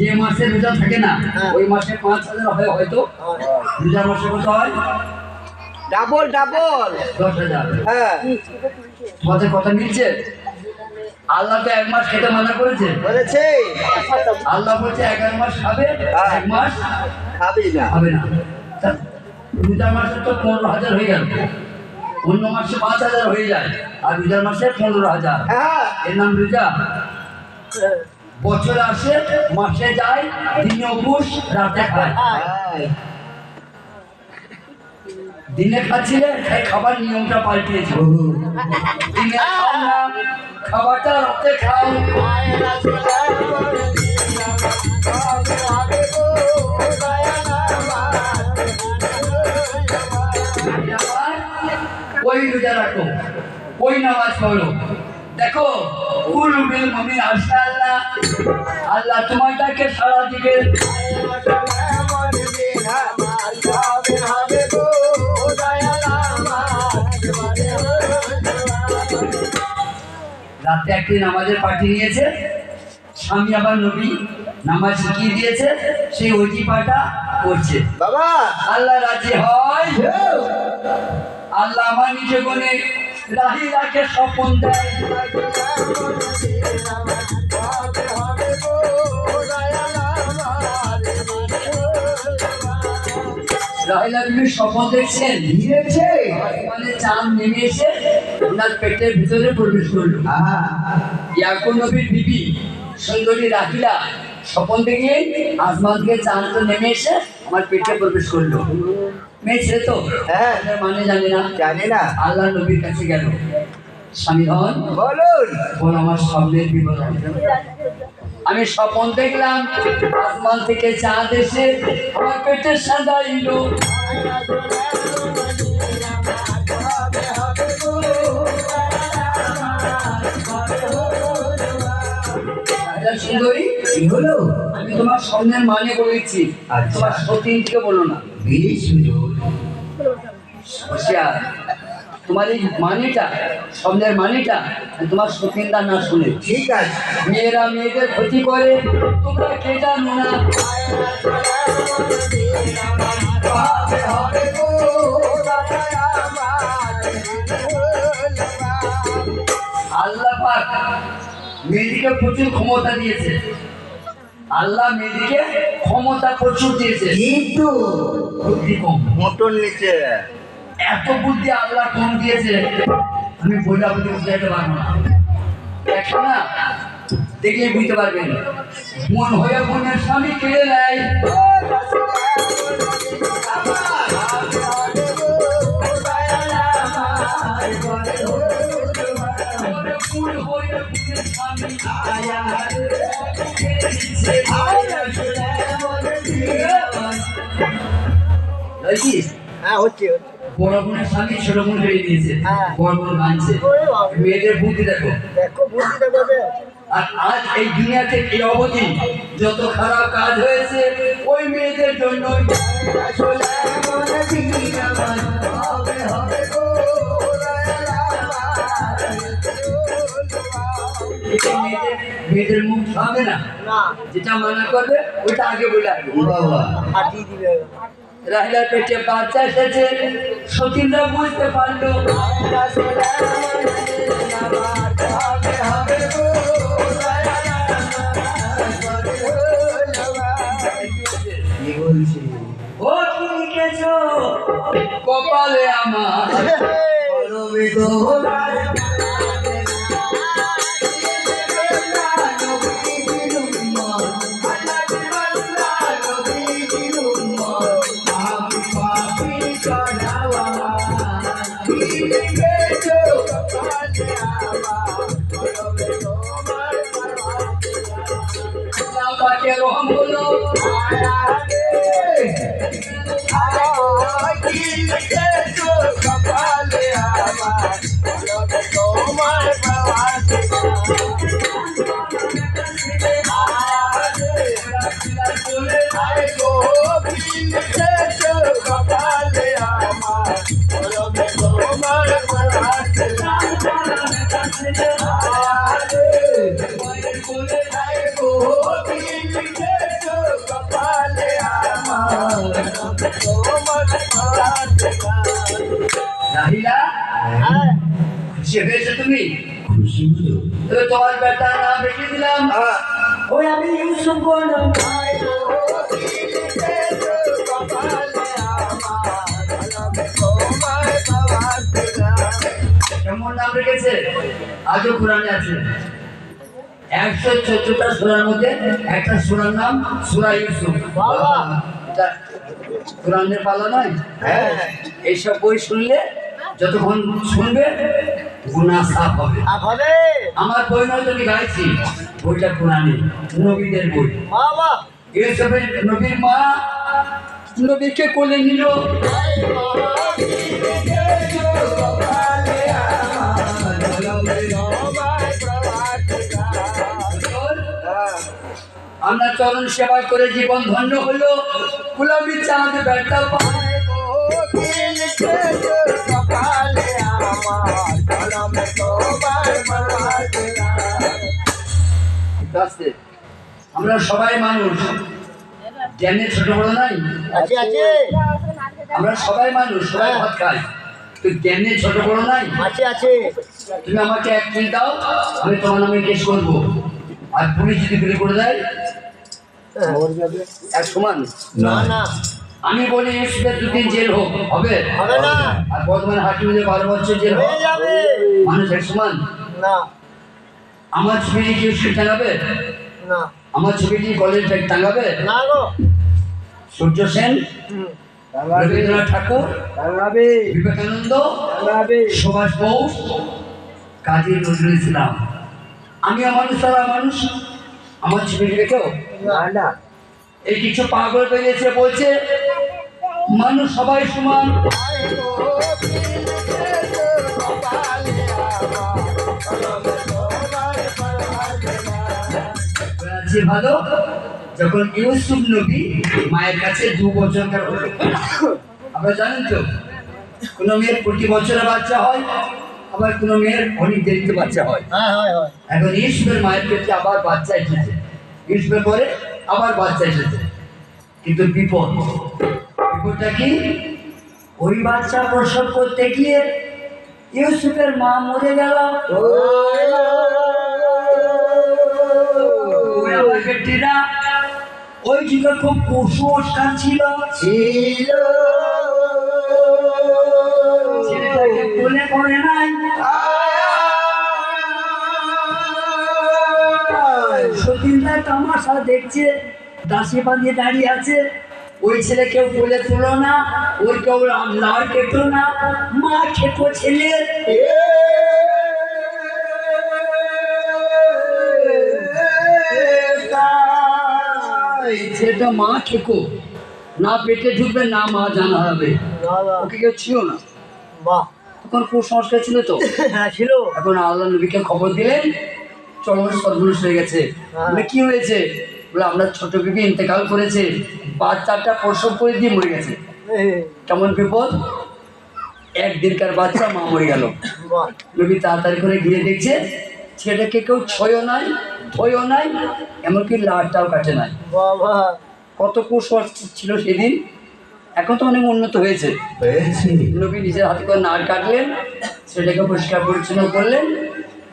যে মাসে রোজা থাকে না হ্যাঁ। ওই মাসে পাঁচ হাজার হয় হয়তো? রোজার মাসে কত হয়? Double double. দশ হাজার। হ্যাঁ। তোমাদের কথা মিলছে? আল্লাহ তো এক মাস খেতে মানা করেছে। বলেছে। আল্লাহ বলছে এগারো মাস খাবে হ্যাঁ। এক মাস খাবি না। খাবে না। তা রোজার মাসে তো পনেরো হাজার হয়ে গেল। অন্য মাসে পাঁচ হাজার হয়ে যায়। আর রোজার মাসে পনেরো হাজার। হ্যাঁ। এর নাম রোজা। বছর আসে মাসে যায় দিনে উপোস রাতে খায়। হ্যাঁ। দিনে খাচ্ছিলে এই খাবার নিয়মটা পাল্টিয়েছে। দিনে খাবারটা রাতে খাও। ওই রোজা রাখো ওই নামাজ পড়ো। দেখো কুল বিল মমিন আশা আল্লাহ। আল্লাহ তোমারটাকে সারা দিবে। রাতে একটি নামাজের পাঠি নিয়েছে। স্বামী আবার নবী নামাজ শিখিয়ে দিয়েছে সেই অজিপাটা করছে। বাবা! আল্লাহ রাজি হয়। আল্লাহ আমার নিজে গুণে রাহি রাখে স্বপন দেয়। রাহিলা বিবির স্বপ্ন দেখছেন দিয়েছে মানে চাঁদ নেমে এসে ওনার পেটের ভিতরে প্রবেশ করল। ইয়াকুব নবীর বিবি, সুন্দরী রাহিলা স্বপন দেখে আসমান থেকে চাঁদ তো নেমে এসে আমার পেটে প্রবেশ করল। মেয়ে ছেলে তো? হ্যাঁ। মানে জানি না। জানি না। আল্লাহ নবীর কাছে গেল। স্বামী ধন বলুন। বল আমার স্বপ্নের বিবরণ। আমি স্বপন দেখলাম আসমান থেকে চাঁদ এসে আমার পেটের সাদা ইলো সুন্দরী হলো? আমি তোমার স্বপ্নের মানে বলেছি। আচ্ছা। তোমার সতীন থেকে বলো না। বেশ তোমার এই মানেটা স্বপ্নের মানেটা তোমার সতীনদা না শুনে। ঠিক আছে। মেয়েরা মেয়েদের ক্ষতি করে তোমরা কে জানো না? আল্লাহ পাক মেয়েদিকে প্রচুর ক্ষমতা দিয়েছে। আল্লাহ মেয়েদিকে ক্ষমতা প্রচুর দিয়েছে। কিন্তু বুদ্ধি কম। মোটর নিচে। এত বুদ্ধি আল্লাহ কম দিয়েছে। আমি বইটা বুঝতে বুঝাইতে পারব না। দেখো না দেখলে বুঝতে পারবেন। মন হয়ে মনের স্বামী কেড়ে নেয়। হ্যাঁ হচ্ছে হচ্ছে। বড় বোনের স্বামী ছোট বোন ফেলে দিয়েছে হ্যাঁ। বড় বোন মানছে মেয়েদের বুদ্ধি দেখো। দেখো বুদ্ধিটা কবে আর আজ এই দুনিয়াতে এই অবধি যত খারাপ কাজ হয়েছে ওই মেয়েদের জন্য মেয়েদের মুখ হবে না। না। যেটা মানা করবে ওইটা আগে বলে বাবা। ফাটিয়ে দিবে? রাহিলার পেটে বাচ্চা এসেছে। সতীনরা বুঝতে পারল ও কপালে আমার আমার তোমার বেটা নাম রেখে দিলাম। ওই আমি ইউসুফ বললাম কেমন নাম রেখেছে? আজও কোরআনে আছে। একশো চোদ্দটা সুরার মধ্যে একটা সুরার নাম সুরা ইউসুফ। কোরআনের পালা নয়? হ্যাঁ। এইসব বই শুনলে যতক্ষণ শুনবে গুণা সাফ হবে। হবে। আমার বই নয় তুমি গাইছি। বইটা কোরআনে নবীদের বই। বাবা ইউসুফের নবীর মা নবীকে কোলে নিল। আমরা চরণ সেবা করে জীবন ধন্য হলো। গুলামি চাঁদ বেটা পায়। আমরা সবাই মানুষ। জ্ঞানে ছোট বড় নাই? আছে আছে। আমরা সবাই মানুষ সবাই ভাত খাই। তো জ্ঞানে ছোট বড় নাই? আছে আছে। তুমি আমাকে এক মিনিট দাও আমি তোমার নামে কেস করব। আর পুলিশ যদি গুলি করে দেয় এক সমান? না না। আমি বলি ইউসুফের দুদিন জেল হোক হবে? হবে না। আর বর্তমানে হাকিমদের বারো বছর জেল হোক হয়ে যাবে। মানুষ এক সমান? না। আমার ছবিটি কি ইউসুফ টাঙাবে? না। আমার ছবিটি কলেজ ব্যাগ টাঙাবে? না গো। সূর্য সেন। রবীন্দ্রনাথ ঠাকুর বিবেকানন্দ সুভাষ বোস কাজী নজরুল ইসলাম। আমি মানুষ তারা মানুষ আমার ছবি না। এই কিছু পাগল বেরিয়েছে বলছে মানুষ সবাই সমান। আছে ভালো যখন ইউসুফ নবী মায়ের কাছে দু হলো আপনারা জানেন তো কোনো মেয়ের প্রতি বছরে বাচ্চা হয় আবার কোনো মেয়ের অনেক দেরিতে বাচ্চা হয়। হ্যাঁ এখন ইউসুফের মায়ের পেটে আবার বাচ্চা এসেছে। ইউসুফের পরে আবার বাচ্চা এসেছে। কিন্তু বিপদ। বিপদটা কি? ওই বাচ্চা প্রসব করতে গিয়ে ইউসুফের মা মরে গেল। বেটিরা ওই যুগে খুব কুসংস্কার ছিল। ছিল। ছেলেটাকে কোলে করে নাই। সতীনরা তামাশা দেখছে দাসে বাঁধিয়ে দাঁড়িয়ে আছে। ওই ছেলে কেউ কোলে তুলো না ওই কেউ লাড় খেতো না। মা খেতো ছেলে। ছেলেটা মা ঠেকো। না পেটে ঢুকবে না মা জানা হবে। ওকে কেউ ছিল না? বাহ তখন কুসংস্কার ছিল তো? হ্যাঁ ছিল। এখন আল্লাহ নবীকে খবর দিলেন চরম সর্বনাশ হয়ে গেছে। বলে কি হয়েছে? বলে আমরা ছোট বিবি ইন্তেকাল করেছে বাচ্চাটা প্রসব করে দিয়ে মরে গেছে। কেমন বিপদ? একদিনকার বাচ্চা মা মরে গেল। নবী তাড়াতাড়ি করে গিয়ে দেখছে ছেলেটাকে কেউ ছয়ও নাই থইও নাই এমনকি লাড়টাও কাটে নাই। বাবা। কত কুসংস্কার ছিল সেদিন এখন তো অনেক উন্নত হয়েছে। নবী নিজের হাতে করে নাড় কাটলেন সেটাকে পরিষ্কার পরিচ্ছন্ন করলেন।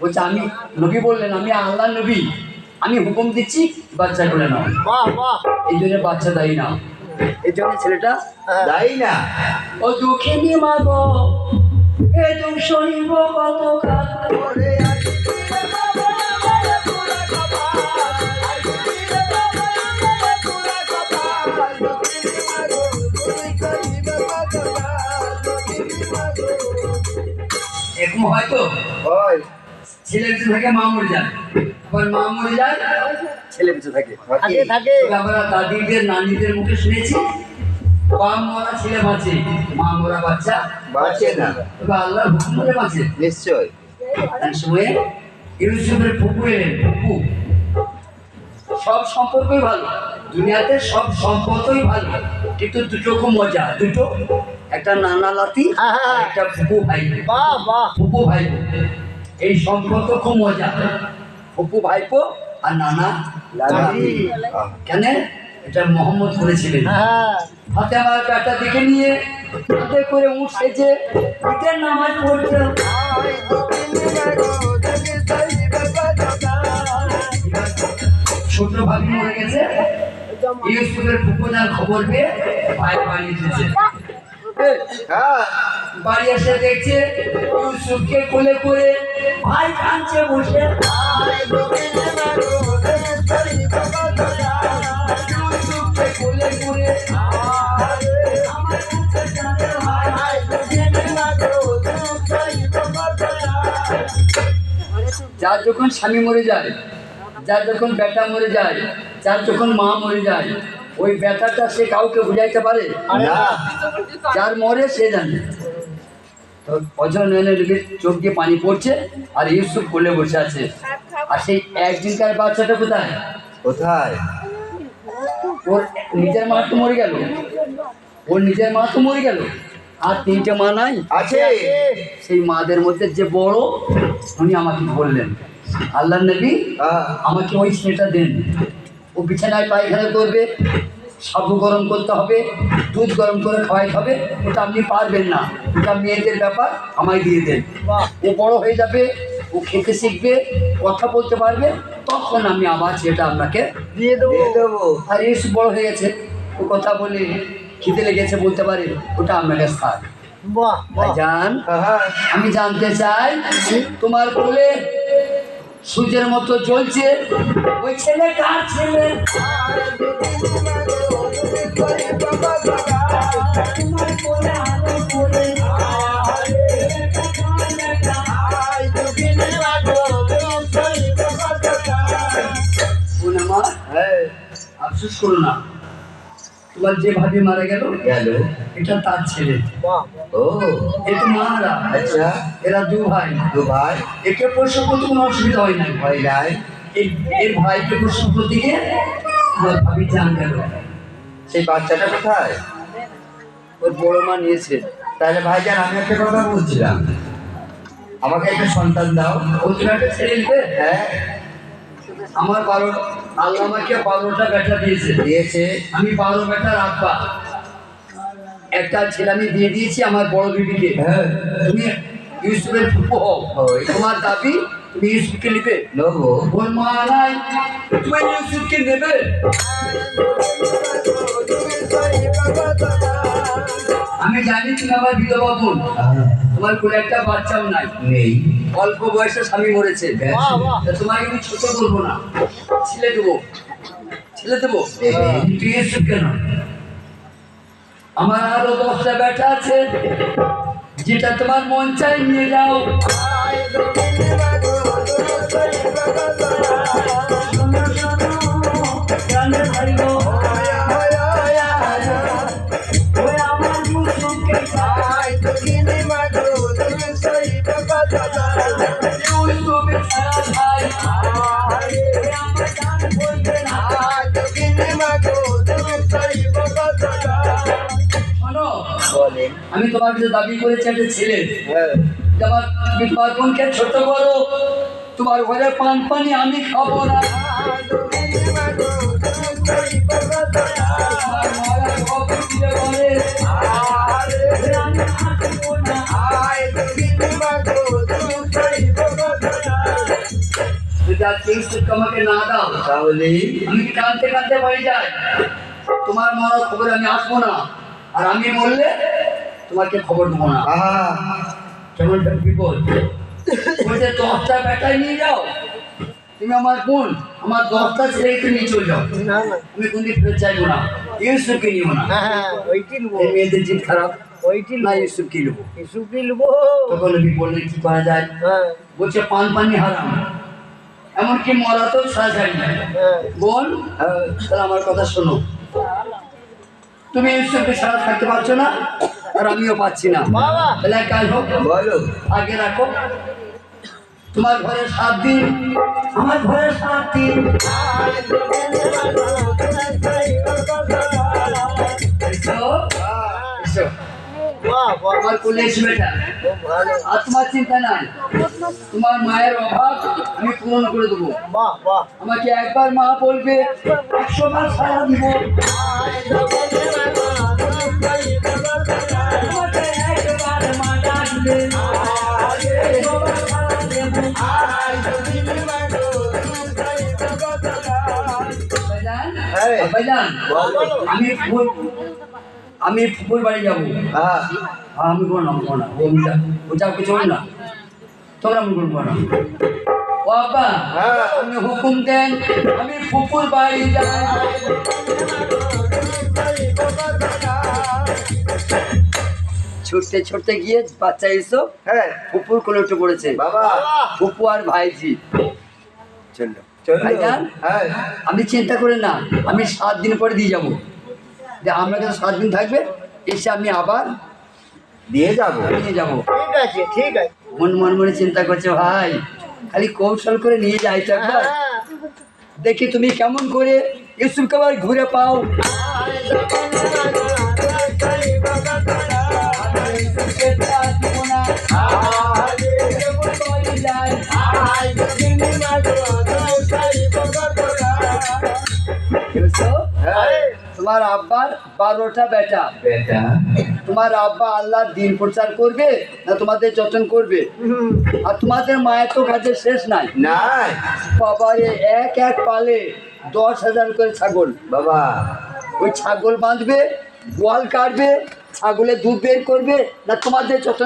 বলছে আমি নবী বললেন আমি আল্লাহ নবী আমি হুকুম দিচ্ছি বাচ্চা করে নাও। এই জন্য বাচ্চা দায়ী না। এই জন্য ছেলেটা হ্যাঁ। তাই না। ও দুঃখে নিমাগ এ দুঃখ সহিব কত কাল এরকম হয়তো হয়। ছেলে বেঁচে থাকে মা মরে যায়। আবার মা মরে যায় ছেলে বেঁচে থাকে থাকে। থাকে আমরা দাদিদের নানিদের মুখে শুনেছি বাপ মরা ছেলে বাঁচে মা মরা বাচ্চা বাঁচে না। তবে আল্লাহর হুকুম বাঁচে। নিশ্চয়। এক সময়ে ইউসুফের ফুপু এলেন ফুপু সব সম্পর্কই ভালো। দুনিয়াতে সব সম্পর্কই ভালো। কিন্তু দুটো খুব মজা। দুটো একটা নানা লাতি আর একটা ফুপু ভাই। বাহ বাহ। ফুপু ভাইপো এই সম্পর্ক খুব মজা। ফুপু ভাইপো আর নানা লাতি। কেন? এটা মোহাম্মদ করেছিলেন হ্যাঁ হাতে আমার ব্যাটা দেখে নিয়ে হাতে করে উঠ সেজে ঈদের নামাজ পড়ছে ছোট ভাবি মরে গেছে। খবর পেয়ে ভাই বাড়ি এসেছে বাড়ি এসে দেখছে ইউসুফকে কোলে করে ভাই কাঁদছে, বসে কোলে করে। যার যখন স্বামী মরে যায়, যার যখন বেটা মরে যায় যার যখন মা মরে যায় ওই ব্যথাটা সে কাউকে বুঝাইতে পারে? না। যার মরে সে জানে। তো অজন লোকের চোখ দিয়ে পানি পড়ছে আর ইউসুফ কোলে বসে আছে। আর সেই একদিনকার বাচ্চাটা কোথায়? কোথায়? ওর নিজের মা তো মরে গেল। ওর নিজের মা তো মরে গেল। আর তিনটে মা নাই। আছে। সেই মাদের মধ্যে যে বড় উনি আমাকে বললেন আল্লাহ নবী হ্যাঁ। আমাকে ওই ছেলেটা দেন। ও বিছানায় পায়খানা করবে সাবু গরম করতে হবে দুধ গরম করে খাওয়াই হবে ওটা আপনি পারবেন না। ওটা মেয়েদের ব্যাপার আমায় দিয়ে দেন। ও বড় হয়ে যাবে ও খেতে শিখবে কথা বলতে পারবে তখন আমি আবার সেটা আপনাকে দিয়ে দেবো। দেবো। আর এসে বড় হয়ে গেছে ও কথা বলে খিদে লেগেছে বলতে পারে ওটা আপনাকে থাক জান হ্যাঁ। আমি জানতে চাই তোমার কোলে সূর্যের মতো চলছে ওই ছেলে কার ছেলে? হ্যাঁ আফসোস করো না। তোমার যে ভাবি মারা গেল গেল। এটা তার ছেলে। ও। এটা মারা। আচ্ছা। এরা দু ভাই। তো ভাই একে প্রসব করতে কোনো অসুবিধা হয় না হয় নাই। এর ভাইকে প্রসব করতে গিয়ে আমার ভাবি জান গেল। সেই বাচ্চাটা কোথায়? ওর বড় মা নিয়েছে। তাহলে ভাইজান আমি একটা কথা বলছিলাম। আমাকে একটা সন্তান দাও। ও তুমি একটা ছেলে হ্যাঁ। আমার বারো আল্লাহ আমাকে বারোটা বেটা দিয়েছে। দিয়েছে। আমি বারো বেটা রাখবা একটা ছেলে আমি দিয়ে দিয়েছি আমার বড় বিবিকে। হ্যাঁ। তুমি ইউসুফের ফুপু হও। তোমার দাবি তুমি ইউসুফকে নিবে? নেব। ওর মা নাই তুমি ইউসুফকে নেবে? আমি জানি তুমি আমার বিধবা বোন হ্যাঁ, তোমার কোনো একটা বাচ্চাও নাই নেই অল্প বয়সে স্বামী মরেছে তোমাকে আমি ছোট করব না ছেলে দেবো ছেলে দেবো। তুই এসব কেন আমার আরও দশটা ব্যাটা আছে যেটা তোমার মন চাই নিয়ে যাও প্রাণের ভাই আমি তোমার কাছে দাবি করেছি একটা ছেলে। হ্যাঁ। তোমার তুমি তোমার বোনকে ছোট করো তোমার ঘরে পান পানি আমি খাব না। না। ইউসুফকে দাও তাহলে? আমি কি কাঁদতে কাঁদতে বাড়ি যাই তোমার মারার খবর আমি আসব না। আর আমি বললে তোমাকে খবর দেবো না। আহা। কেমন বিপদ। বলছে দশটা বেটায় নিয়ে যাও। তুমি আমার বোন আমার দশটা ছেলেকে নিয়ে চলে যাও। না না। আমি কোনদিন ফেরত চাইব না। ইউসুফকে নিবো না। হ্যাঁ হ্যাঁ ওইটি নেব। মেয়েদের জিত খারাপ। ওইটি না ইউসুফকে নেব। ইসুপি নেব। তখন আমি বললেন কি করা যায়? হ্যাঁ। বলছে পান পানি হারাম। এমনকি মরা তো ছাড়া যায় না হ্যাঁ। বোন আমার কথা শোনো। তুমি ইউসুফকে ছাড়া থাকতে পারছ না আর আমিও পাচ্ছি না। বাবা। তাহলে কাজ হোক বলো। আগে রাখো। তোমার ঘরে সাত দিন আমার ঘরে সাত দিন। এসো, বাহ আমার কোলে এসে বেটা খুব ভালো আর তোমার চিন্তা নাই তোমার মায়ের অভাব আমি পূরণ করে দেবো বাহ বাহ আমাকে একবার মা বলবে একশো বার সারা দিব আমাকে একবার মা ডাকবে, একশোবার সাড়া দেবো। ভাইজান, হ্যাঁ। ভাইজান, বলো। আমি ফুল আমি ফুল বাড়ি যাব। হ্যাঁ। আমি কোনো নাম করব না। ওটা ওটা কিছু না। তোমরা মনে করব না। ও আব্বা হ্যাঁ। আপনি হুকুম দেন আমি ফুপুর বাড়ি যাই। ছুটতে ছুটতে গিয়ে বাচ্চা এসো। হ্যাঁ। ফুপুর কোলে উঠে পড়েছে। বাবা। ফুপু আর ভাইজি। চলো। ভাইজান হ্যাঁ। আপনি চিন্তা করে না আমি সাত দিন পরে দিয়ে যাব। যে আমরা কাছে সাত দিন থাকবে এসে আমি আবার নিয়ে যাব নিয়ে যাব ঠিক আছে ঠিক আছে মন মন মনে চিন্তা করছে ভাই খালি কৌশল করে নিয়ে যাই তো একবার হ্যাঁ। দেখি তুমি কেমন করে ইউসুফকে আবার ঘুরে পাও তোমার আব্বার বারোটা বেটা। বেটা। তোমার আব্বা আল্লাহর দিন প্রচার করবে না তোমাদের যত্ন করবে? আর তোমাদের মায়ের তো কাজের শেষ নাই। নাই। বাবা এক এক পালে দশ হাজার করে ছাগল। বাবা। ওই ছাগল বাঁধবে গোয়াল কাটবে ছাগলের দুধ বের করবে না তোমাদের যত